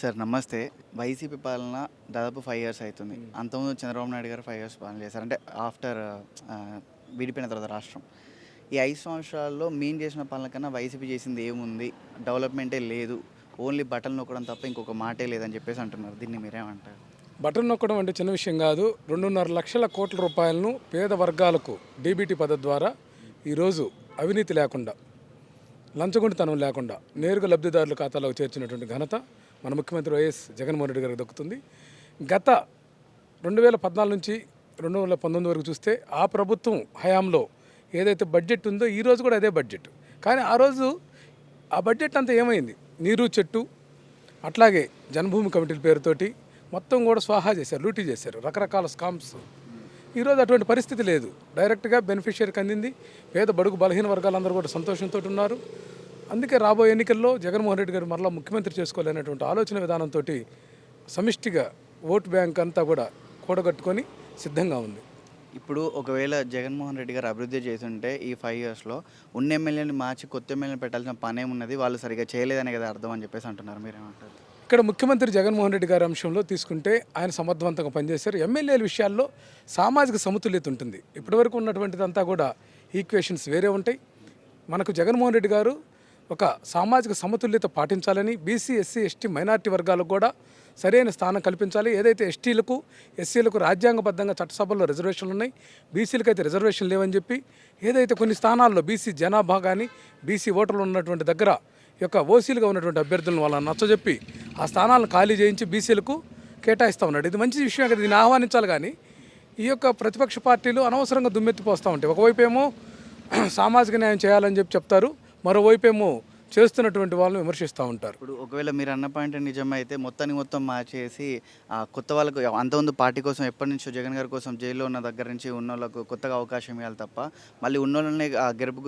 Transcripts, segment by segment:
Sir నమస్తే. YCP పాలన దాదాపు ఫైవ్ ఇయర్స్ అవుతుంది అంతకుముందు చంద్రబాబు నాయుడు గారు ఫైవ్ ఇయర్స్ పాలన చేశారు. అంటే ఆఫ్టర్ విడిపోయిన తర్వాత రాష్ట్రం. ఈ ఐదు సంవత్సరాల్లో మేము చేసిన పాలన కన్నా వైసీపీ చేసింది ఏముంది? డెవలప్మెంటే లేదు. ఓన్లీ బట్టలు నొక్కడం తప్ప ఇంకొక మాటే లేదని చెప్పేసి అంటున్నారు. దీన్ని మీరేమంటారు? బటన్ నొక్కడం అంటే చిన్న విషయం కాదు. రెండున్నర లక్షల కోట్ల రూపాయలను పేద వర్గాలకు డీబీటీ పద్ధతి ద్వారా ఈరోజు అవినీతి లేకుండా లంచగొండితనం లేకుండా నేరుగా లబ్ధిదారుల ఖాతాలోకి చేర్చినటువంటి ఘనత మన ముఖ్యమంత్రి వైఎస్ జగన్మోహన్ రెడ్డి గారికి దక్కుతుంది. గత రెండు వేల పద్నాలుగు నుంచి రెండు వేల పంతొమ్మిది వరకు చూస్తే ఆ ప్రభుత్వం హయాంలో ఏదైతే బడ్జెట్ ఉందో ఈ రోజు కూడా అదే బడ్జెట్. కానీ ఆ రోజు ఆ బడ్జెట్ అంతా ఏమైంది? నీరు చెట్టు అట్లాగే జన్మభూమి కమిటీల పేరుతోటి మొత్తం కూడా స్వాహా చేశారు లూటీ చేశారు రకరకాల స్కామ్స్. ఈరోజు అటువంటి పరిస్థితి లేదు. డైరెక్ట్గా బెనిఫిషియరీకి అందింది. పేద బడుగు బలహీన వర్గాలందరూ కూడా సంతోషంతో ఉన్నారు. అందుకే రాబోయే ఎన్నికల్లో జగన్మోహన్ రెడ్డి గారు మరలా ముఖ్యమంత్రి చేసుకోవాలనేటువంటి ఆలోచన విధానంతో సమిష్టిగా ఓటు బ్యాంక్ అంతా కూడా కూడగట్టుకొని సిద్ధంగా ఉంది. ఇప్పుడు ఒకవేళ జగన్మోహన్ రెడ్డి గారు అభివృద్ధి చేస్తుంటే ఈ ఫైవ్ ఇయర్స్లో ఉన్న ఎమ్మెల్యేని మార్చి కొత్త ఎమ్మెల్యేని పెట్టాల్సిన పని ఏమున్నది వాళ్ళు సరిగా చేయలేదనే కదా అర్థం అని చెప్పేసి అంటున్నారు. మీరేమంటారు? ఇక్కడ ముఖ్యమంత్రి జగన్మోహన్ రెడ్డి గారి అంశంలో తీసుకుంటే ఆయన సమర్థవంతంగా పనిచేశారు. ఎమ్మెల్యేల విషయాల్లో సామాజిక సమతుల్యత ఉంటుంది. ఇప్పటివరకు ఉన్నటువంటిదంతా కూడా ఈక్వేషన్స్ వేరే ఉంటాయి. మనకు జగన్మోహన్ రెడ్డి గారు ఒక సామాజిక సమతుల్యత పాటించాలని బీసీ ఎస్సీ ఎస్టీ మైనారిటీ వర్గాలకు కూడా సరైన స్థానం కల్పించాలి. ఏదైతే ఎస్టీలకు ఎస్సీలకు రాజ్యాంగబద్ధంగా చట్టసభల్లో రిజర్వేషన్లు ఉన్నాయి బీసీలకు అయితే రిజర్వేషన్ లేవని చెప్పి ఏదైతే కొన్ని స్థానాల్లో బీసీ జనాభా కానీ బీసీ ఓటర్లు ఉన్నటువంటి దగ్గర యొక్క ఓసీలుగా ఉన్నటువంటి అభ్యర్థులను వాళ్ళని నచ్చజెప్పి ఆ స్థానాలను ఖాళీ చేయించి బీసీలకు కేటాయిస్తూ ఉన్నాడు. ఇది మంచి విషయం కదా దీన్ని ఆహ్వానించాలి కానీ ఈ యొక్క ప్రతిపక్ష పార్టీలు అనవసరంగా దుమ్మెత్తిపోస్తూ ఉంటాయి. ఒకవైపు ఏమో సామాజిక న్యాయం చేయాలని చెప్పి చెప్తారు. మరోవైపు ఏమో చేస్తున్నటువంటి వాళ్ళని విమర్శిస్తూ ఉంటారు. ఇప్పుడు ఒకవేళ మీరు అన్న పాయింట్ నిజమైతే మొత్తానికి మొత్తం మార్చేసి ఆ కొత్త వాళ్ళకు అంతకుముందు పార్టీ కోసం ఎప్పటి నుంచో జగన్ గారి కోసం జైల్లో ఉన్న దగ్గర నుంచి ఉన్న వాళ్ళకు కొత్తగా అవకాశం ఇవ్వాలి తప్ప మళ్ళీ ఉన్న వాళ్ళని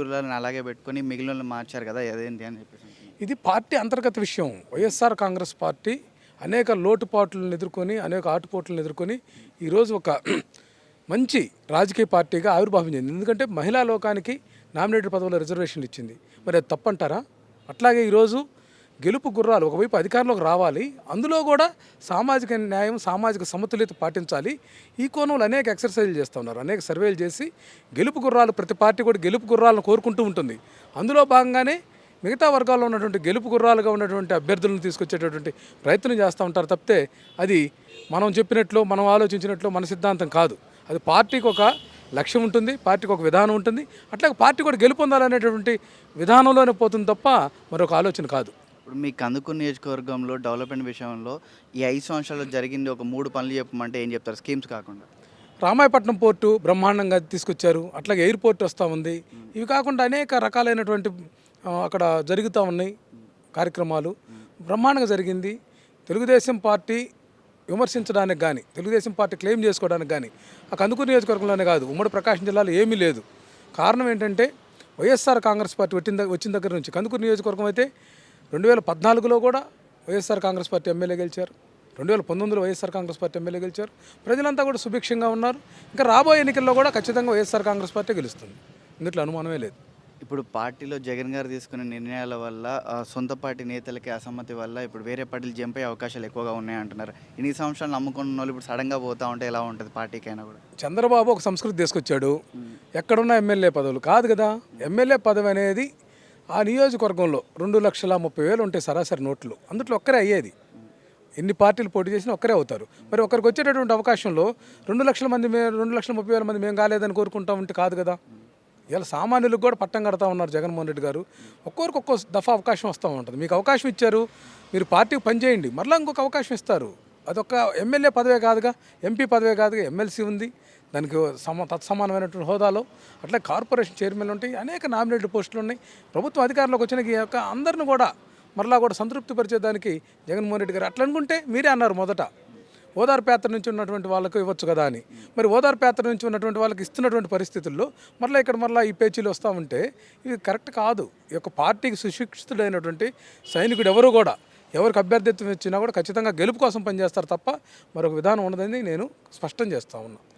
గుర్రాలను అలాగే పెట్టుకొని మిగిలిన వాళ్ళని మార్చారు కదా అదేంటి అని చెప్పేసి. ఇది పార్టీ అంతర్గత విషయం. వైఎస్ఆర్ కాంగ్రెస్ పార్టీ అనేక లోటుపాట్లను ఎదుర్కొని అనేక ఆటుపోట్లను ఎదుర్కొని ఈరోజు ఒక మంచి రాజకీయ పార్టీగా ఆవిర్భావం చెందింది. ఎందుకంటే మహిళా లోకానికి నామినేటెడ్ పదవుల రిజర్వేషన్లు ఇచ్చింది. మరి అది తప్పంటారా? అట్లాగే ఈరోజు గెలుపు గుర్రాలు ఒకవైపు అధికారంలోకి రావాలి అందులో కూడా సామాజిక న్యాయం సామాజిక సమతుల్యత పాటించాలి. ఈ కోణంలో అనేక ఎక్సర్సైజులు చేస్తూ ఉన్నారు. అనేక సర్వేలు చేసి గెలుపు గుర్రాలు ప్రతి పార్టీ కూడా గెలుపు గుర్రాలను కోరుకుంటూ ఉంటుంది. అందులో భాగంగానే మిగతా వర్గాల్లో ఉన్నటువంటి గెలుపు గుర్రాలుగా ఉన్నటువంటి అభ్యర్థులను తీసుకొచ్చేటటువంటి ప్రయత్నం చేస్తూ ఉంటారు తప్పితే అది మనం చెప్పినట్లు మనం ఆలోచించినట్లు మన సిద్ధాంతం కాదు. అది పార్టీకి ఒక లక్ష్యం ఉంటుంది పార్టీకి ఒక విధానం ఉంటుంది. అట్లాగే పార్టీ కూడా గెలుపొందాలనేటువంటి విధానంలోనే పోతుంది తప్ప మరొక ఆలోచన కాదు. ఇప్పుడు మీ కందుకూరు నియోజకవర్గంలో డెవలప్మెంట్ విషయంలో ఈ ఐదు సంవత్సరాల్లో జరిగింది ఒక మూడు పనులు చెప్పమంటే ఏం చెప్తారు? స్కీమ్స్ కాకుండా. రామాయపట్నం పోర్టు బ్రహ్మాండంగా తీసుకొచ్చారు. అట్లాగే ఎయిర్పోర్ట్ వస్తూ ఉంది. ఇవి కాకుండా అనేక రకాలైనటువంటి అక్కడ జరుగుతూ ఉన్నాయి కార్యక్రమాలు. బ్రహ్మాండంగా జరిగింది. తెలుగుదేశం పార్టీ విమర్శించడానికి కానీ తెలుగుదేశం పార్టీ క్లెయిమ్ చేసుకోవడానికి కానీ ఆ కందుకూరు నియోజకవర్గంలోనే కాదు ఉమ్మడి ప్రకాశం జిల్లాలో ఏమీ లేదు. కారణం ఏంటంటే వైఎస్ఆర్ కాంగ్రెస్ పార్టీ వచ్చిన వచ్చిన దగ్గర నుంచి కందుకూరు నియోజకవర్గం అయితే రెండు వేల పద్నాలుగులో కూడా వైఎస్ఆర్ కాంగ్రెస్ పార్టీ ఎమ్మెల్యే గెలిచారు. రెండు వేల పంతొమ్మిదిలో వైఎస్ఆర్ కాంగ్రెస్ పార్టీ ఎమ్మెల్యే గెలిచారు. ప్రజలంతా కూడా సుభిక్షంగా ఉన్నారు. ఇంకా రాబోయే ఎన్నికల్లో కూడా ఖచ్చితంగా వైఎస్ఆర్ కాంగ్రెస్ పార్టీ గెలుస్తుంది. ఇందులో అనుమానమే లేదు. ఇప్పుడు పార్టీలో జగన్ గారు తీసుకునే నిర్ణయాల వల్ల సొంత పార్టీ నేతలకి అసమ్మతి వల్ల ఇప్పుడు వేరే పార్టీలు జంప్ అయ్యే అవకాశాలు ఎక్కువగా ఉన్నాయి అంటున్నారు ఇన్ని సంవత్సరాలు నమ్ముకున్న వాళ్ళు ఇప్పుడు సడన్గా పోతా ఉంటే ఎలా ఉంటుంది పార్టీకైనా కూడా? చంద్రబాబు ఒక సంస్కృతి తీసుకొచ్చాడు. ఎక్కడున్న ఎమ్మెల్యే పదవులు కాదు కదా. ఎమ్మెల్యే పదవి అనేది ఆ నియోజకవర్గంలో రెండు లక్షల ముప్పై వేలు ఉంటాయి సరాసరి నోట్లు. అందులో ఒక్కరే అయ్యేది. ఎన్ని పార్టీలు పోటీ చేసినా ఒక్కరే అవుతారు. మరి ఒకరికి వచ్చేటటువంటి అవకాశంలో రెండు లక్షల మంది మే రెండు లక్షల ముప్పై వేల మంది మేము కాలేదని కోరుకుంటా ఉంటే కాదు కదా. ఇలా సామాన్యులకు కూడా పట్టం కడతా ఉన్నారు జగన్మోహన్ రెడ్డి గారు. ఒక్కొరికి ఒక్కో దఫా అవకాశం వస్తూ ఉంటుంది. మీకు అవకాశం ఇచ్చారు మీరు పార్టీకి పనిచేయండి మరలా ఇంకొక అవకాశం ఇస్తారు. అదొక ఎమ్మెల్యే పదవే కాదుగా ఎంపీ పదవే కాదుగా ఎమ్మెల్సీ ఉంది. దానికి సమ తత్సమానమైనటువంటి హోదాలో అట్లా కార్పొరేషన్ చైర్మన్లు ఉంటాయి. అనేక నామినేటెడ్ పోస్టులు ఉన్నాయి. ప్రభుత్వం అధికారంలోకి వచ్చిన ఈ యొక్క అందరిని కూడా మరలా కూడా సంతృప్తి పరిచేదానికి జగన్మోహన్ రెడ్డి గారు అట్లా అనుకుంటే మీరే అన్నారు మొదట. ఓదార్పు నుంచి ఉన్నటువంటి వాళ్ళకు ఇవ్వచ్చు కదా అని. మరి ఓదార్పు నుంచి ఉన్నటువంటి వాళ్ళకి ఇస్తున్నటువంటి పరిస్థితుల్లో మరలా ఇక్కడ మరలా ఈ పేచీలు వస్తూ ఉంటే ఇది కరెక్ట్ కాదు. ఈ యొక్క పార్టీకి సుశిక్షితుడైనటువంటి సైనికుడు ఎవరు కూడా ఎవరికి అభ్యర్థిత్వం ఇచ్చినా కూడా ఖచ్చితంగా గెలుపు కోసం పనిచేస్తారు తప్ప మరొక విధానం ఉండదని నేను స్పష్టం చేస్తా ఉన్నా.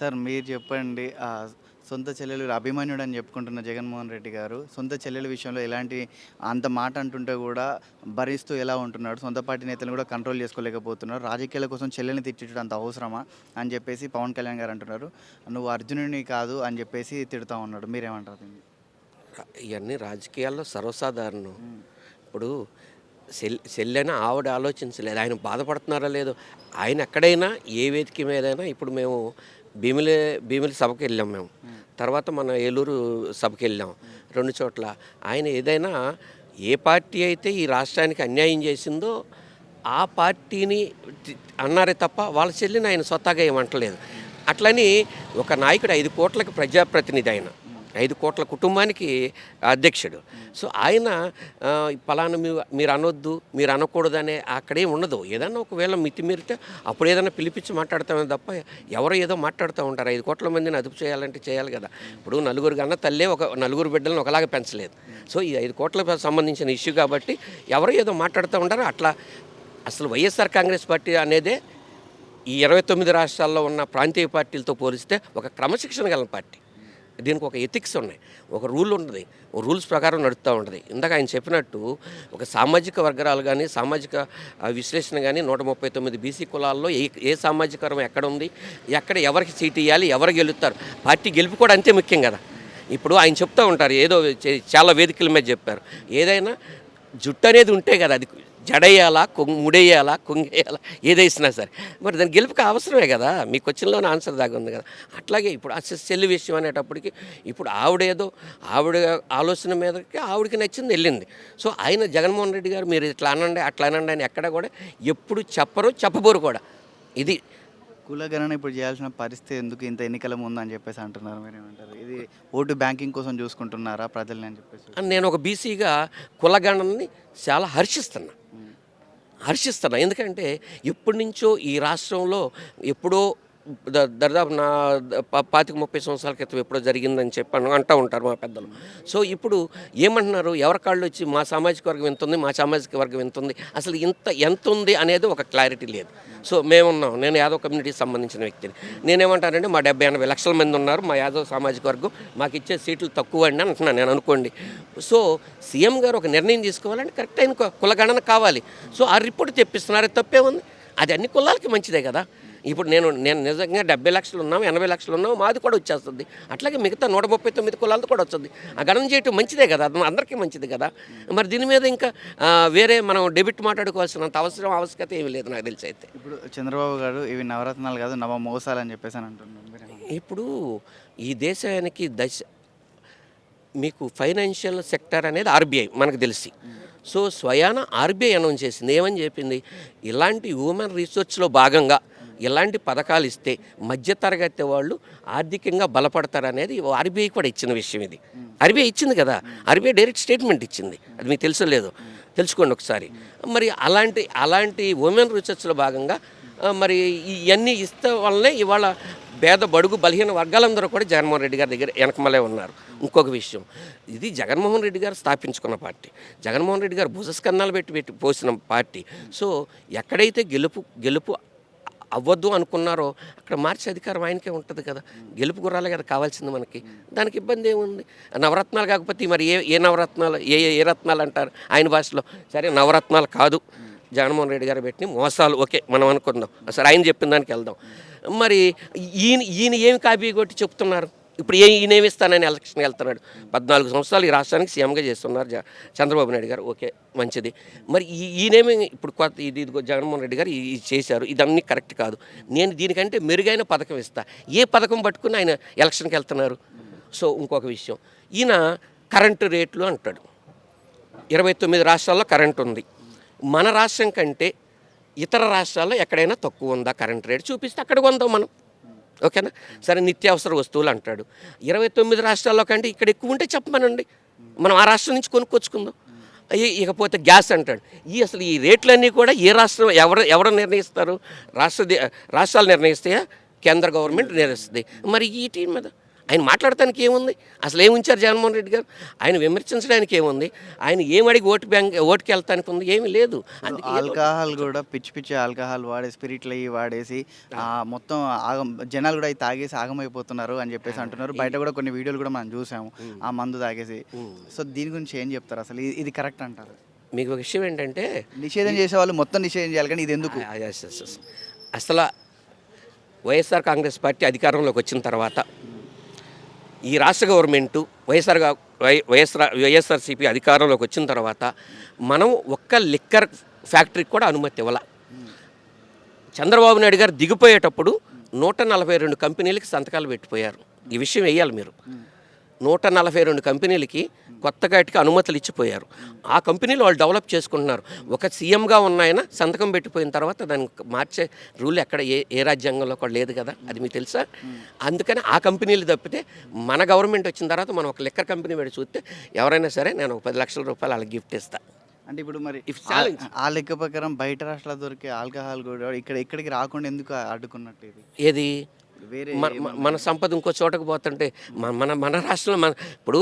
సార్ మీరు చెప్పండి. ఆ, సొంత చెల్లెలు అభిమన్యుడు అని చెప్పుకుంటున్న జగన్మోహన్ రెడ్డి గారు సొంత చెల్లెల విషయంలో ఎలాంటి అంత మాట అంటుంటే కూడా భరిస్తూ ఎలా ఉంటున్నాడు? సొంత పార్టీ నేతలను కూడా కంట్రోల్ చేసుకోలేకపోతున్నారు. రాజకీయాల కోసం చెల్లెల్ని తిట్టడం అంత అవసరమా? అని చెప్పేసి పవన్ కళ్యాణ్ గారు అంటున్నారు. నువ్వు అర్జునుడిని కాదు అని చెప్పేసి తిడుతూ ఉన్నాడు. మీరేమంటారు దీన్ని? రా- ఇవన్నీ రాజకీయాల్లో సర్వసాధారణం. ఇప్పుడు సెల్ సెల్లైన ఆవిడ ఆలోచించలేదు. ఆయన బాధపడుతున్నారా లేదో. ఆయన ఎక్కడైనా ఏ వేదిక మీదైనా ఇప్పుడు మేము భీమిలి భీమిలి సభకి వెళ్ళాం మేము. తర్వాత మన ఏలూరు సభకి వెళ్ళాం. రెండు చోట్ల. ఆయన ఏదైనా ఏ పార్టీ అయితే ఈ రాష్ట్రానికి అన్యాయం చేసిందో ఆ పార్టీని అన్నారే తప్ప వాళ్ళ చెల్లిని ఆయన స్వతహాగా ఏమంటలేదు. అట్లని ఒక నాయకుడు ఐదు కోట్లకి ప్రజాప్రతినిధి ఆయన. ఐదు కోట్ల కుటుంబానికి అధ్యక్షుడు. సో ఆయన ఆ, పలానా మీరు మీరు అనొద్దు మీరు అనకూడదనే అక్కడే ఉండదు. ఏదన్నా ఒకవేళ మితిమీరితే అప్పుడు ఏదైనా పిలిపించి మాట్లాడతామే తప్ప ఎవరో ఏదో మాట్లాడుతూ ఉంటారు. ఐదు కోట్ల మందిని అదుపు చేయాలంటే చేయాలి కదా. ఇప్పుడు నలుగురు కన్నా తల్లే ఒక నలుగురు బిడ్డలను ఒకలాగా పెంచలేదు. సో ఈ ఐదు కోట్లకు సంబంధించిన ఇష్యూ కాబట్టి ఎవరో ఏదో మాట్లాడుతూ ఉంటారు. అట్లా అసలు వైఎస్ఆర్ కాంగ్రెస్ పార్టీ అనేదే ఈ ఇరవై తొమ్మిది రాష్ట్రాల్లో ఉన్న ప్రాంతీయ పార్టీలతో పోలిస్తే ఒక క్రమశిక్షణ గల పార్టీ. దీనికి ఒక ఎథిక్స్ ఉన్నాయి. ఒక రూల్ ఉంటుంది ఒక రూల్స్ ప్రకారం నడుస్తూ ఉంటుంది. ఇందాక ఆయన చెప్పినట్టు ఒక సామాజిక వర్గాలు కానీ సామాజిక విశ్లేషణ కానీ నూట ముప్పై తొమ్మిది బీసీ కులాల్లో ఏ ఏ సామాజిక వర్గం ఎక్కడ ఉంది? ఎక్కడ ఎవరికి సీట్ ఇవ్వాలి ఎవరు గెలుస్తారు? పార్టీ గెలుపు కూడా అంతే ముఖ్యం కదా. ఇప్పుడు ఆయన చెప్తూ ఉంటారు. ఏదో చాలా వేదికల మీద చెప్పారు. ఏదైనా జుట్టు అనేది ఉంటే కదా అది జడేయాలా కొంగు ముడేయాలా కొంగేయాలా ఏదేసినా సరే. మరి దాని గెలుపుకి అవసరమే కదా. మీ క్వశ్చన్లోనే ఆన్సర్ దాకా ఉంది కదా. అట్లాగే ఇప్పుడు ఆ చెల్లి విషయం అనేటప్పటికి ఇప్పుడు ఆవిడేదో ఆవిడ ఆలోచన మీదకి ఆవిడకి నచ్చింది వెళ్ళింది. సో ఆయన జగన్మోహన్ రెడ్డి గారు మీరు ఇట్లా అనండి అట్లా అనండి అని ఎక్కడ కూడా ఎప్పుడు చెప్పరు చెప్పబోరు కూడా. ఇది కులగణన ఇప్పుడు చేయాల్సిన పరిస్థితి ఎందుకు ఇంత ఎన్నికల ముందు అని చెప్పేసి అంటున్నారు మీరేమంటారు ఇది ఓటు బ్యాంకింగ్ కోసం చూసుకుంటున్నారా ప్రజల్ని అని చెప్పేసి? నేను ఒక బీసీగా కులగణనని చాలా హర్షిస్తున్నా. హర్షిస్తున్నా. ఎందుకంటే ఎప్పటి నుంచో ఈ రాష్ట్రంలో ఎప్పుడో ద- నా పాతిక ముప్పై సంవత్సరాల క్రితం ఎప్పుడో జరిగిందని చెప్పాను అంటూ ఉంటారు మా పెద్దలు. సో ఇప్పుడు ఏమంటున్నారు? ఎవరి కాళ్ళు వచ్చి మా సామాజిక వర్గం ఎంత ఉంది? మా సామాజిక వర్గం ఎంత ఉంది? అసలు ఇంత ఎంత ఉంది అనేది ఒక క్లారిటీ లేదు. సో మేమున్నాం. నేను యాదవ్ కమ్యూనిటీకి సంబంధించిన వ్యక్తిని. నేనేమంటానంటే మా డెబ్బై ఎనభై లక్షల మంది ఉన్నారు. మా యాదవ్ సామాజిక వర్గం మాకు ఇచ్చే సీట్లు తక్కువ అండి అంటున్నాను నేను అనుకోండి. సో సీఎం గారు ఒక నిర్ణయం తీసుకోవాలంటే కరెక్ట్ అయిన కులగణన కావాలి. సో ఆ రిపోర్ట్ తెప్పిస్తున్నారు. తప్పే ఉంది. అది అన్ని కులాలకి మంచిదే కదా. ఇప్పుడు నేను నేను నిజంగా డెబ్బై లక్షలు ఉన్నాం ఎనభై లక్షలు ఉన్నాం మాది కూడా వచ్చేస్తుంది. అట్లాగే మిగతా నూట ముప్పై తొమ్మిది కులాలతో కూడా వస్తుంది. ఆ గణన చేయటం మంచిదే కదా అది అందరికీ మంచిది కదా. మరి దీని మీద ఇంకా వేరే మనం డెబిట్ మాట్లాడుకోవాల్సినంత అవసరం ఆవశ్యకత ఏమీ లేదు నాకు తెలిసి అయితే. ఇప్పుడు చంద్రబాబు గారు ఇవి నవరత్నాలు కాదు నవ మోసాలు అని చెప్పేసి అని మీరేమంటారు? ఇప్పుడు ఈ దేశానికి దశ మీకు ఫైనాన్షియల్ సెక్టర్ అనేది ఆర్బీఐ మనకు తెలిసి. సో స్వయాన ఆర్బీఐ అనౌన్స్ చేసింది. ఏమని చెప్పింది? ఇలాంటి హ్యూమన్ రీసెర్చ్లో భాగంగా ఇలాంటి పథకాలు ఇస్తే మధ్యతరగతి వాళ్ళు ఆర్థికంగా బలపడతారనేది ఆర్బీఐ కూడా ఇచ్చిన విషయం ఇది. ఆర్బీఐ ఇచ్చింది కదా. ఆర్బీఐ డైరెక్ట్ స్టేట్మెంట్ ఇచ్చింది. అది మీకు తెలుసు లేదు. తెలుసుకోండి ఒకసారి. మరి అలాంటి అలాంటి ఉమెన్ రీసెర్చ్లో భాగంగా మరి ఇవన్నీ ఇస్తే వల్లనే ఇవాళ పేద బడుగు బలహీన వర్గాలందరూ కూడా జగన్మోహన్ రెడ్డి గారి దగ్గర వెనకమలే ఉన్నారు. ఇంకొక విషయం. ఇది జగన్మోహన్ రెడ్డి గారు స్థాపించుకున్న పార్టీ. జగన్మోహన్ రెడ్డి గారు భుజస్కన్నాలు పెట్టి పెట్టి పోసిన పార్టీ. సో ఎక్కడైతే గెలుపు గెలుపు అవ్వద్దు అనుకున్నారో అక్కడ మార్చే అధికారం ఆయనకే ఉంటుంది కదా. గెలుపు గుర్రాలే కదా కావాల్సింది మనకి. దానికి ఇబ్బంది ఏముంది? నవరత్నాలు కాకపోతే మరి ఏ ఏ నవరత్నాలు ఏ ఏ- ఏ రత్నాలు అంటారు ఆయన భాషలో? సరే నవరత్నాలు కాదు. జగన్మోహన్ రెడ్డి గారు పెట్టిన మోసాలు. ఓకే మనం అనుకుందాం. సరే ఆయన చెప్పిన దానికి వెళ్దాం. మరి ఈయన ఈయన ఏమి కాపీ కొట్టి చెప్తున్నారు? ఇప్పుడు ఏ ఈయన ఏమి ఇస్తానని ఎలక్షన్కి వెళ్తున్నాడు. పద్నాలుగు సంవత్సరాలు ఈ రాష్ట్రానికి సీఎంగా చేస్తున్నారు జ- చంద్రబాబు నాయుడు గారు. ఓకే మంచిది. మరి ఈ ఈయనేమి ఇప్పుడు కొత్త ఇది ఇదిగో జగన్మోహన్ రెడ్డి గారు ఇది చేశారు. ఇదన్నీ కరెక్ట్ కాదు. నేను దీనికంటే మెరుగైన పథకం ఇస్తా. ఏ పథకం పట్టుకుని ఆయన ఎలక్షన్కి వెళ్తున్నారు. సో ఇంకొక విషయం. ఈయన కరెంటు రేట్లు అంటాడు. ఇరవై తొమ్మిది రాష్ట్రాల్లో కరెంట్ ఉంది. మన రాష్ట్రం కంటే ఇతర రాష్ట్రాల్లో ఎక్కడైనా తక్కువ ఉందా కరెంట్ రేట్? చూపిస్తే అక్కడ కొందాం మనం. ఓకేనా? సరే నిత్యావసర వస్తువులు అంటాడు. ఇరవై తొమ్మిది రాష్ట్రాల్లో కంటే ఇక్కడ ఎక్కువ ఉంటే చెప్పమనండి. మనం ఆ రాష్ట్రం నుంచి కొనుక్కొచ్చుకుందాం. ఇకపోతే గ్యాస్ అంటాడు. ఈ అసలు ఈ రేట్లన్నీ కూడా ఏ రాష్ట్రం ఎవరు ఎవరు నిర్ణయిస్తారు? రాష్ట్ర రాష్ట్రాలు నిర్ణయిస్తాయా? కేంద్ర గవర్నమెంట్ నిర్ణయిస్తుంది. మరి ఈ టీం మీద ఆయన మాట్లాడటానికి ఏముంది? అసలు ఏమి ఉంచారు జగన్మోహన్ రెడ్డి గారు? ఆయన విమర్శించడానికి ఏముంది? ఆయన ఏం అడిగి ఓటు బ్యాంక్ ఓటుకి వెళ్తానికి ఉంది? ఏమీ లేదు. ఆల్కహాల్ కూడా పిచ్చి పిచ్చి ఆల్కహాల్ వాడే స్పిరిట్లు అయ్యి వాడేసి మొత్తం ఆగం జనాలు కూడా అవి తాగేసి ఆగమైపోతున్నారు అని చెప్పేసి అంటున్నారు. బయట కూడా కొన్ని వీడియోలు కూడా మనం చూసాము. ఆ మందు తాగేసి. సో దీని గురించి ఏం చెప్తారు అసలు? ఇది- కరెక్ట్ అంటారు. మీకు ఒక విషయం ఏంటంటే నిషేధం చేసే వాళ్ళు మొత్తం నిషేధం చేయాలి కానీ ఇది ఎందుకు. అసలు వైఎస్ఆర్ కాంగ్రెస్ పార్టీ అధికారంలోకి వచ్చిన తర్వాత ఈ రాష్ట్ర గవర్నమెంటు వైఎస్ఆర్ వైఎస్ఆర్ వైఎస్ఆర్సీపీ అధికారంలోకి వచ్చిన తర్వాత మనం ఒక్క లిక్కర్ ఫ్యాక్టరీకి కూడా అనుమతి ఇవ్వాల. చంద్రబాబు నాయుడు గారు దిగిపోయేటప్పుడు నూట నలభై రెండు కంపెనీలకి సంతకాలు పెట్టిపోయారు. ఈ విషయం వేయాలి మీరు. నూట నలభై రెండు కంపెనీలకి కొత్తగా ఇటుక అనుమతులు ఇచ్చిపోయారు. ఆ కంపెనీలు వాళ్ళు డెవలప్ చేసుకుంటున్నారు. ఒక సీఎంగా ఉన్న ఆయన సంతకం పెట్టిపోయిన తర్వాత దాన్ని మార్చే రూల్ ఎక్కడ ఏ ఏ రాజ్యాంగంలో కూడా లేదు కదా అది మీకు తెలుసా? అందుకని ఆ కంపెనీలు తప్పితే మన గవర్నమెంట్ వచ్చిన తర్వాత మనం ఒక లెక్కర్ కంపెనీ పెట్టి చూస్తే ఎవరైనా సరే నేను ఒక పది లక్షల రూపాయలు వాళ్ళకి గిఫ్ట్ ఇస్తాను అంటే ఇప్పుడు మరి ఆ- లెక్క ప్రకారం బయట రాష్ట్రాల దొరికే ఆల్కహాల్ కూడా ఇక్కడ ఇక్కడికి రాకుండా ఎందుకు అడ్డుకున్నట్టు ఇది? ఏది? మన సంపద ఇంకో చోటకు పోతుంటే మన మన మన రాష్ట్రంలో మన ఇప్పుడు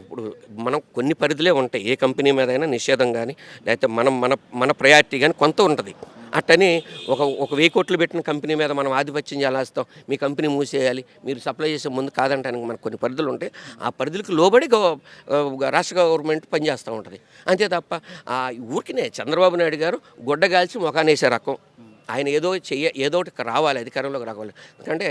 ఇప్పుడు మనం కొన్ని పరిధులే ఉంటాయి. ఏ కంపెనీ మీద అయినా నిషేధం కానీ లేకపోతే మనం మన మన ప్రయారిటీ కానీ కొంత ఉంటుంది. అట్టని ఒక ఒక వెయ్యి కోట్లు పెట్టిన కంపెనీ మీద మనం ఆధిపత్యం చేయాల్స్తాం మీ కంపెనీ మూసేయాలి. మీరు సప్లై చేసే ముందు కాదంటానికి మనకు కొన్ని పరిధులు ఉంటాయి ఆ పరిధులకు లోబడి రాష్ట్ర గవర్నమెంట్ పనిచేస్తూ ఉంటుంది. అంతే తప్ప ఆ ఊరికినే చంద్రబాబు నాయుడు గారు గుడ్డగాల్చి మొఖానేసే రకం. ఆయన ఏదో చెయ్య ఏదో ఒకటి రావాలి అధికారంలోకి రావాలి. ఎందుకంటే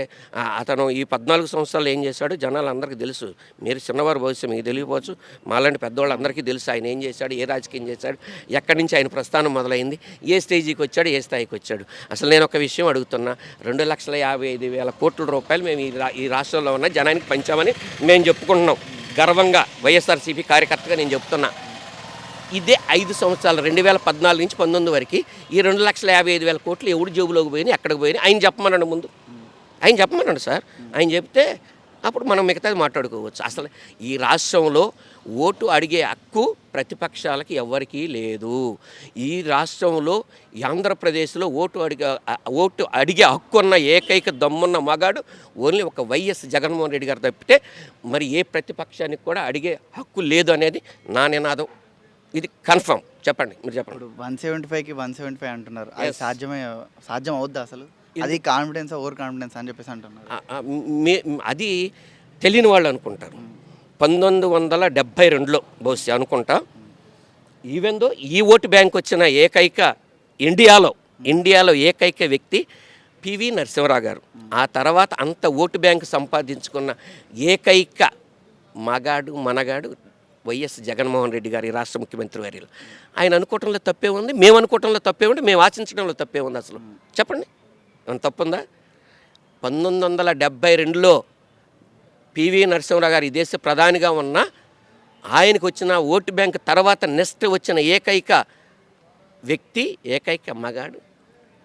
అతను ఈ పద్నాలుగు సంవత్సరాలు ఏం చేశాడు జనాలు అందరికీ తెలుసు. మీరు చిన్నవారు భవిష్యత్తు మీకు తెలియకపోవచ్చు. మాలాంటి పెద్దవాళ్ళందరికీ తెలుసు ఆయన ఏం చేశాడు ఏ రాజకీయం చేశాడు ఎక్కడి నుంచి ఆయన ప్రస్థానం మొదలైంది ఏ స్టేజీకి వచ్చాడు ఏ స్థాయికి వచ్చాడు. అసలు నేను ఒక విషయం అడుగుతున్నా రెండు లక్షల యాభై ఐదు వేల కోట్ల రూపాయలు మేము ఈ రా ఈ రాష్ట్రంలో ఉన్న జనానికి పంచామని మేము చెప్పుకుంటున్నాం. గర్వంగా వైఎస్ఆర్సీపీ కార్యకర్తగా నేను చెప్తున్నా. ఇదే ఐదు సంవత్సరాలు రెండు వేల పద్నాలుగు నుంచి పంతొమ్మిది వరకు ఈ రెండు లక్షల యాభై ఐదు వేల కోట్లు ఎవడు జేబులోకి పోయినాయి ఎక్కడికి పోయినాయి ఆయన చెప్పమనండి ముందు. ఆయన చెప్పమనండి సార్. ఆయన చెప్తే అప్పుడు మనం మిగతాది మాట్లాడుకోవచ్చు. అసలు ఈ రాష్ట్రంలో ఓటు అడిగే హక్కు ప్రతిపక్షాలకి ఎవరికీ లేదు. ఈ రాష్ట్రంలో ఆంధ్రప్రదేశ్లో ఓటు అడిగే ఓటు అడిగే హక్కు ఉన్న ఏకైక దమ్మున్న మగాడు ఓన్లీ ఒక వైఎస్ జగన్మోహన్ రెడ్డి గారు తప్పితే మరి ఏ ప్రతిపక్షానికి కూడా అడిగే హక్కు లేదు అనేది నా నినాదం. ఇది కన్ఫర్మ్. చెప్పండి మీరు చెప్పండి. ఇప్పుడు వన్ సెవెంటీ ఫైవ్కి వన్ సెవెంటీ ఫైవ్ అంటున్నారు. అది సాధ్యమే సాధ్యం అవుద్దా అసలు? అది కాన్ఫిడెన్స్ ఓవర్ కాన్ఫిడెన్స్ అని చెప్పేసి అంటున్నారు. ఆ- ఆ మే- అది తెలియని వాళ్ళు అనుకుంటారు. పంతొమ్మిది వందల డెబ్భై రెండులో బహుశా అనుకుంటా. ఈవెందో ఈ ఓటు బ్యాంక్ వచ్చిన ఏకైక ఇండియాలో ఇండియాలో ఏకైక వ్యక్తి పివి నరసింహరావు గారు. ఆ తర్వాత అంత ఓటు బ్యాంక్ సంపాదించుకున్న ఏకైక మగాడు మనగాడు వైఎస్ జగన్మోహన్ రెడ్డి గారి రాష్ట్ర ముఖ్యమంత్రి వర్యులు ఆయన అనుకోవటంలో తప్పే ఉంది మేము అనుకోవటంలో తప్పే ఉంది మేము ఆశించడంలో తప్పే ఉంది అసలు. చెప్పండి ఏమైనా తప్పుందా పంతొమ్మిది వందల డెబ్భై రెండులో పివి నరసింహరావు గారు ఈ దేశ ప్రధానిగా ఉన్న ఆయనకు వచ్చిన ఓటు బ్యాంక్ తర్వాత నెక్స్ట్ వచ్చిన ఏకైక వ్యక్తి ఏకైక మగాడు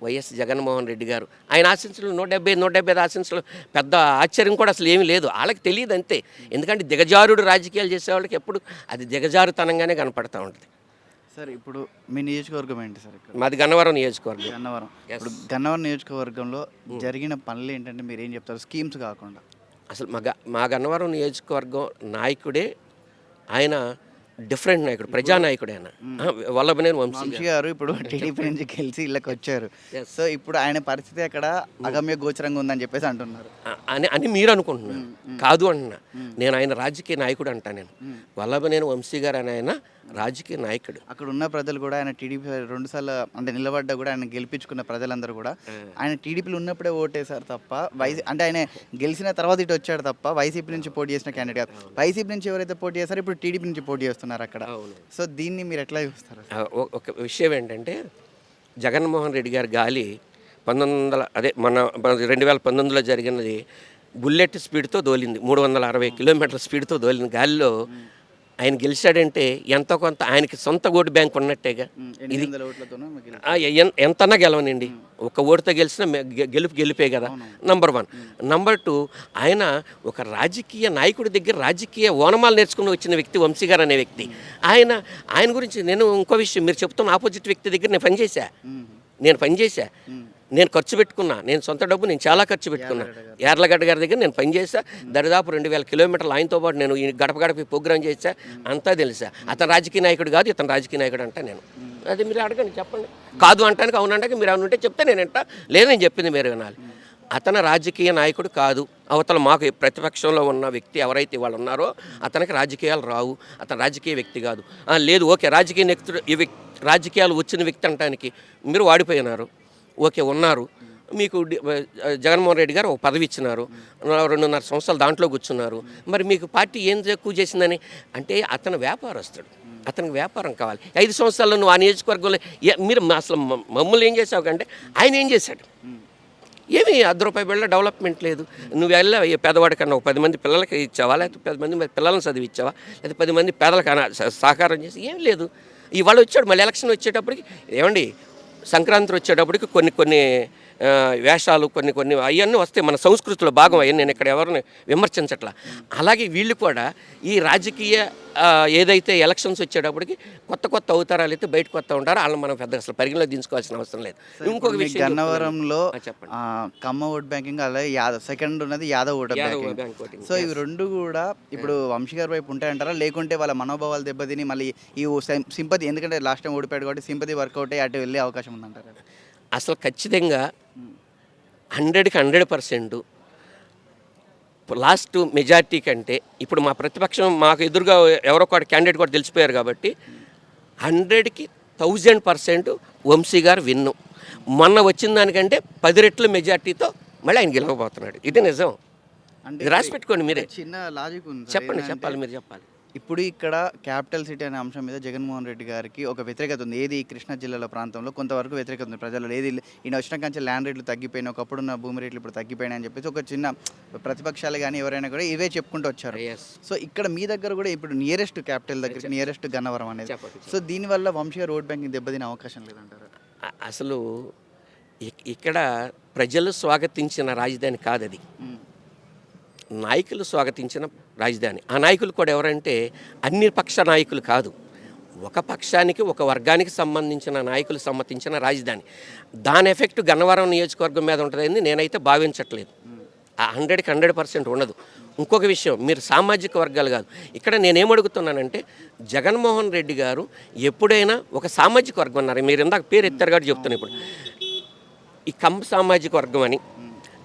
వైఎస్ జగన్మోహన్ రెడ్డి గారు. ఆయన ఆశించడం నూట డెబ్బై నూట డెబ్బై ఐదు ఆశించడం పెద్ద ఆశ్చర్యం కూడా అసలు ఏమీ లేదు. వాళ్ళకి తెలియదు అంతే. ఎందుకంటే దిగజారుడు రాజకీయాలు చేసేవాళ్ళకి ఎప్పుడు అది దిగజారుతనంగానే కనపడతా ఉంటుంది. సార్ ఇప్పుడు మీ నియోజకవర్గం ఏంటి సార్ మాది గన్నవరం నియోజకవర్గం. గన్నవరం. ఇప్పుడు గన్నవరం నియోజకవర్గంలో జరిగిన పనులు ఏంటంటే మీరు ఏం చెప్తారు? స్కీమ్స్ కాకుండా. అసలు మా గన్నవరం నియోజకవర్గం నాయకుడే. ఆయన డిఫరెంట్ నాయకుడు ప్రజానాయకుడే ఆయన వల్లభనేని వంశీ గారు. ఇప్పుడు టీడీపీ నుంచి గెలిచి ఇళ్ళకి వచ్చారు. సో ఇప్పుడు ఆయన పరిస్థితి అక్కడ అగమ్య గోచరంగా ఉందని చెప్పేసి అంటున్నారు. అని అని మీరు అనుకుంటున్నారు. కాదు అంటున్నా నేను ఆయన రాజకీయ నాయకుడు అంటా నేను. వల్లభనేని వంశీ గారు అని ఆయన రాజకీయ నాయకుడు. అక్కడ ఉన్న ప్రజలు కూడా ఆయన టీడీపీ రెండు సార్లు అంటే నిలబడ్డా కూడా ఆయన గెలిపించుకున్న ప్రజలందరూ కూడా ఆయన టీడీపీలో ఉన్నప్పుడే ఓటేశారు తప్ప వైసీ అంటే ఆయన గెలిచిన తర్వాత ఇటు వచ్చాడు తప్ప వైసీపీ నుంచి పోటీ చేసిన క్యాండిడేట్ కాదు వైసీపీ నుంచి ఎవరైతే పోటీ చేస్తారో ఇప్పుడు టీడీపీ నుంచి పోటీ చేస్తున్నారు అక్కడ. సో దీన్ని మీరు ఎట్లా చూస్తారు? ఒక విషయం ఏంటంటే జగన్మోహన్ రెడ్డి గారి గాలి పంతొమ్మిది వందల అదే మన మన రెండు వేల పంతొమ్మిదిలో జరిగినది బుల్లెట్ స్పీడ్తో దోలింది. మూడు వందల అరవై కిలోమీటర్ల స్పీడ్తో దోలింది. గాలిలో ఆయన గెలిచాడంటే ఎంతో కొంత ఆయనకి సొంత ఓటు బ్యాంక్ ఉన్నట్టేగా. ఎన్- ఎంతన్నా గెలవనండి. ఒక ఓటుతో గెలిచినా గెలుపు గెలిపే కదా. నంబర్ వన్ నంబర్ టూ ఆయన ఒక రాజకీయ నాయకుడి దగ్గర రాజకీయ ఓనమాలు నేర్చుకుని వచ్చిన వ్యక్తి వంశీ గారు అనే వ్యక్తి. ఆయన ఆయన గురించి నేను ఇంకో విషయం మీరు చెప్తున్న ఆపోజిట్ వ్యక్తి దగ్గర నేను పనిచేశా. నేను పనిచేశా. నేను ఖర్చు పెట్టుకున్నా నేను సొంత డబ్బు నేను చాలా ఖర్చు పెట్టుకున్నా. యార్లగడ్డ గారి దగ్గర నేను పనిచేసా దరిదాపు రెండు వేల కిలోమీటర్లు ఆయనతో పాటు నేను ఈ గడప గడప ప్రోగ్రామ్ చేసా అంతా తెలుసా అతను రాజకీయ నాయకుడు కాదు ఇతను రాజకీయ నాయకుడు అంటా నేను. అది మీరు అడగండి చెప్పండి. కాదు అంటానికి అవునంటే మీరు అవును ఉంటే చెప్తే నేను వింటా. లేదు నేను చెప్పింది మీరు వినాలి. అతను రాజకీయ నాయకుడు కాదు. అవతల మాకు ప్రతిపక్షంలో ఉన్న వ్యక్తి ఎవరైతే వాళ్ళు ఉన్నారో అతనికి రాజకీయాలు రావు. అతను రాజకీయ వ్యక్తి కాదు. లేదు ఓకే రాజకీయ వ్యక్తుడు ఈ వ్యక్తి రాజకీయాలు వచ్చిన వ్యక్తి అంటానికి మీరు వాడిపోయినారు. ఓకే ఉన్నారు. మీకు జగన్మోహన్ రెడ్డి గారు ఒక పదవి ఇచ్చినారు. రెండున్నర సంవత్సరాలు దాంట్లో కూర్చున్నారు. మరి మీకు పార్టీ ఏం ఎక్కువ చేసిందని? అంటే అతను వ్యాపారస్తుడు. అతనికి వ్యాపారం కావాలి. ఐదు సంవత్సరాల్లో నువ్వు ఆ నియోజకవర్గంలో మీరు అసలు మమ్మల్ని ఏం చేసావు అంటే ఆయన ఏం చేశాడు? ఏమి అర్ధ రూపాయి బిళ్ళ డెవలప్మెంట్ లేదు. నువ్వు వెళ్ళా ఈ పేదవాడి కన్నా ఒక పది మంది పిల్లలకి ఇచ్చావా? లేకపోతే పది మంది మరి పిల్లల్ని చదివిచ్చావా లేకపోతే పది మంది పేదలకు సహకారం చేసి ఏం లేదు. ఇవాళ వచ్చాడు మళ్ళీ ఎలక్షన్ వచ్చేటప్పటికి ఏమండి సంక్రాంతి వచ్చేటప్పటికి కొన్ని కొన్ని వేషాలు కొన్ని కొన్ని అవన్నీ వస్తాయి మన సంస్కృతిలో భాగం అయ్యి నేను ఇక్కడ ఎవరిని విమర్శించట్లా. అలాగే వీళ్ళు కూడా ఈ రాజకీయ ఏదైతే ఎలక్షన్స్ వచ్చేటప్పటికి కొత్త కొత్త అవతారాలు అయితే బయటకు వస్తూ ఉంటారో. వాళ్ళని మనం పెద్ద అసలు పరిగణలో దించుకోవాల్సిన అవసరం లేదు. ఇంకొక విషయం. గన్నవరంలో చెప్పండి. కమ్మ ఓట్ బ్యాంకింగ్ అలాగే యాదవ్ సెకండ్ ఉన్నది Yadav vote banking. Bank. So ఇవి రెండు కూడా ఇప్పుడు వంశీ గారి వైపు ఉంటాయంటారా? లేకుంటే వాళ్ళ మనోభావాలు దెబ్బతిని మళ్ళీ ఈ సింపతి ఎందుకంటే లాస్ట్ టైం ఓడిపోయాడు కాబట్టి సింపతి వర్కౌట్ అయ్యి అటు వెళ్ళే అవకాశం ఉందంటారా? అసలు ఖచ్చితంగా హండ్రెడ్కి హండ్రెడ్ పర్సెంట్. లాస్ట్ మెజార్టీ కంటే ఇప్పుడు మా ప్రతిపక్షం మాకు ఎదురుగా ఎవరో ఒక క్యాండిడేట్ కూడా తెలిసిపోయారు కాబట్టి హండ్రెడ్కి థౌజండ్ పర్సెంట్ వంశీ గారు విన్ను మొన్న వచ్చిన దానికంటే పది రెట్ల మెజార్టీతో మళ్ళీ ఆయన గెలవబోతున్నాడు. ఇది నిజం. రాసి పెట్టుకోండి మీరే. చిన్న లాజిక్. చెప్పండి చెప్పాలి మీరు చెప్పాలి. ఇప్పుడు ఇక్కడ క్యాపిటల్ సిటీ అనే అంశం మీద జగన్మోహన్ రెడ్డి గారికి ఒక వ్యతిరేకత ఉంది. ఏది ఈ కృష్ణా జిల్లాల ప్రాంతంలో కొంతవరకు వ్యతిరేకత ఉంది. ప్రజలు ఏది ఈయన వచ్చిన కంచె ల్యాండ్ రేట్లు తగ్గిపోయినాయి ఒకప్పుడున్న భూమి రేట్లు ఇప్పుడు తగ్గిపోయినాయి అని చెప్పేసి ఒక చిన్న ప్రతిపక్షాలు కానీ ఎవరైనా కూడా ఇవే చెప్పుకుంటూ వచ్చారు. సో ఇక్కడ మీ దగ్గర కూడా ఇప్పుడు నియరెస్ట్ క్యాపిటల్ దగ్గర నియరెస్ట్ గన్నవరం అనేది. సో దీనివల్ల వంశీయ రోడ్ బ్యాంకింగ్ దెబ్బతినే అవకాశం లేదంటారు? అసలు ఇక్- ఇక్కడ ప్రజలు స్వాగతించిన రాజధాని కాదది. నాయకులు స్వాగతించిన రాజధాని. ఆ నాయకులు కూడా ఎవరంటే అన్ని పక్ష నాయకులు కాదు. ఒక పక్షానికి ఒక వర్గానికి సంబంధించిన నాయకులు సమ్మతించిన రాజధాని. దాని ఎఫెక్ట్ గన్నవరం నియోజకవర్గం మీద ఉంటుందని నేనైతే భావించట్లేదు. ఆ హండ్రెడ్కి హండ్రెడ్ పర్సెంట్ ఉండదు. ఇంకొక విషయం మీరు సామాజిక వర్గాలు కాదు. ఇక్కడ నేనేమడుగుతున్నానంటే జగన్మోహన్ రెడ్డి గారు ఎప్పుడైనా ఒక సామాజిక వర్గం అన్నారు. మీరు ఇందాక పేరు ఎత్తారు కాబట్టి చెప్తున్నాను ఇప్పుడు. ఈ కంప సామాజిక వర్గం అని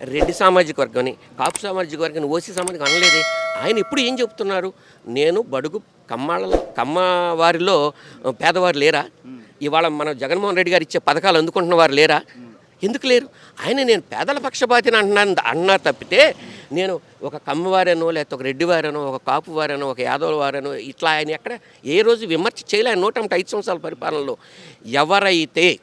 రెడ్డి సామాజిక వర్గం కాపు సామాజిక వర్గం ఓసీ సామాజిక అనలేదే. ఆయన ఇప్పుడు ఏం చెప్తున్నారు? నేను బడుగు కమ్మాళ్ళ కమ్మ వారిలో పేదవారు లేరా? ఇవాళ మన జగన్మోహన్ రెడ్డి గారు ఇచ్చే పథకాలు అందుకుంటున్న వారు లేరా? ఎందుకు లేరు? ఆయన నేను పేదల పక్షపాతిని అంటున్నాను అన్నా తప్పితే నేను ఒక కమ్మవారనో లేకపోతే ఒక రెడ్డివారేనో ఒక కాపు వారనో ఒక యాదవ వారనో ఇట్లా ఆయన ఎక్కడ ఏ రోజు విమర్శ చేయలే నూట ఐదు సంవత్సరాల పరిపాలనలో. ఎవరైతే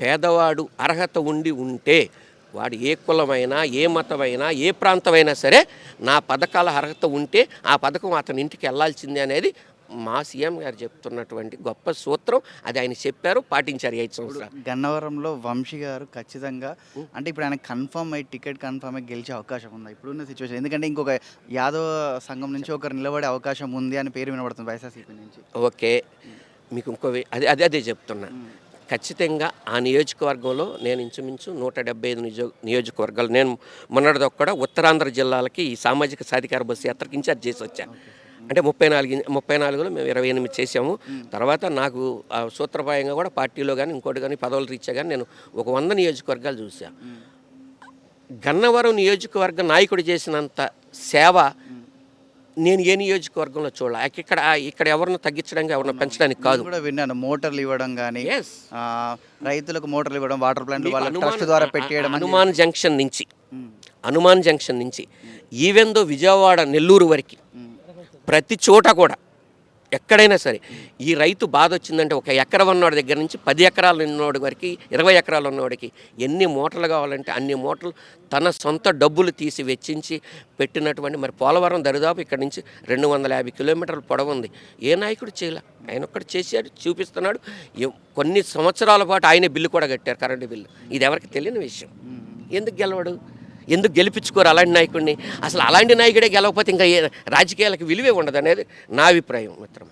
పేదవాడు అర్హత ఉండి ఉంటే వాడు ఏ కులమైనా ఏ మతమైనా ఏ ప్రాంతమైనా సరే నా పథకాల అర్హత ఉంటే ఆ పథకం అతని ఇంటికి వెళ్ళాల్సిందే అనేది మా సీఎం గారు చెప్తున్నటువంటి గొప్ప సూత్రం. అది ఆయన చెప్పారు పాటించారు ఐదు సంవత్సరాలు. గన్నవరంలో వంశీ గారు ఖచ్చితంగా అంటే ఇప్పుడు ఆయన కన్ఫర్మ్ అయ్యి టికెట్ కన్ఫర్మ్ అయ్యి గెలిచే అవకాశం ఉంది? ఇప్పుడున్న సిచ్యువేషన్ ఎందుకంటే ఇంకొక యాదవ సంఘం నుంచి ఒకరు నిలబడే అవకాశం ఉంది అని పేరు వినబడుతుంది వైఎస్ఆర్సీపీ నుంచి. ఓకే. మీకు ఇంకో అదే అదే అదే చెప్తున్నా. ఖచ్చితంగా ఆ నియోజకవర్గంలో నేను ఇంచుమించు నూట డెబ్బై ఐదు నియోజ నియోజకవర్గాలు. నేను మొన్నటిదో కూడా ఉత్తరాంధ్ర జిల్లాలకి ఈ సామాజిక సాధికార బస్సు యాత్రకు ఇన్ఛార్జ్ చేసి వచ్చా. అంటే ముప్పై నాలుగు ముప్పై నాలుగులో మేము ఇరవై ఎనిమిది చేసాము తర్వాత నాకు ఆ సూత్రప్రాయంగా కూడా పార్టీలో కానీ ఇంకోటి కానీ పదవులు రీత్యా కానీ నేను ఒక వంద నియోజకవర్గాలు చూసా గన్నవరం నియోజకవర్గ నాయకుడు చేసినంత సేవ నేను ఏ నియోజకవర్గంలో చూడాలి? ఇక్కడ ఇక్కడ ఎవరిని తగ్గించడానికి ఎవరిని పెంచడానికి కాదు. కూడా విన్నాను మోటార్లు ఇవ్వడం కానీ రైతులకు మోటార్లు ఇవ్వడం వాటర్ ప్లాంట్ ద్వారా పెట్టేయడం హనుమాన్ జంక్షన్ నుంచి హనుమాన్ జంక్షన్ నుంచి ఈవెన్ దో విజయవాడ నెల్లూరు వరకు ప్రతి చోట కూడా ఎక్కడైనా సరే ఈ రైతు బాధ వచ్చిందంటే ఒక ఎకరం ఉన్నవాడి దగ్గర నుంచి పది ఎకరాలు ఉన్నవాడి వరకు ఇరవై ఎకరాలు ఉన్నవాడికి ఎన్ని మూటలు కావాలంటే అన్ని మూటలు తన సొంత డబ్బులు తీసి వెచ్చించి పెట్టినటువంటి మరి పోలవరం దరిదాపు ఇక్కడ నుంచి రెండు వందల యాభై కిలోమీటర్ల పొడవు ఉంది. ఏ నాయకుడు చేయలే? ఆయన ఒక్కడు చేశాడు చూపిస్తున్నాడు. కొన్ని సంవత్సరాల పాటు ఆయనే బిల్లు కూడా కట్టారు కరెంటు బిల్లు. ఇది ఎవరికి తెలియని విషయం. ఎందుకు గెలవడు? ఎందుకు గెలిపించుకోరు అలాంటి నాయకుడిని? అసలు అలాంటి నాయకుడే గెలవకపోతే ఇంకా ఏ రాజకీయాలకు విలువే ఉండదు అనేది నా అభిప్రాయం మిత్రమా?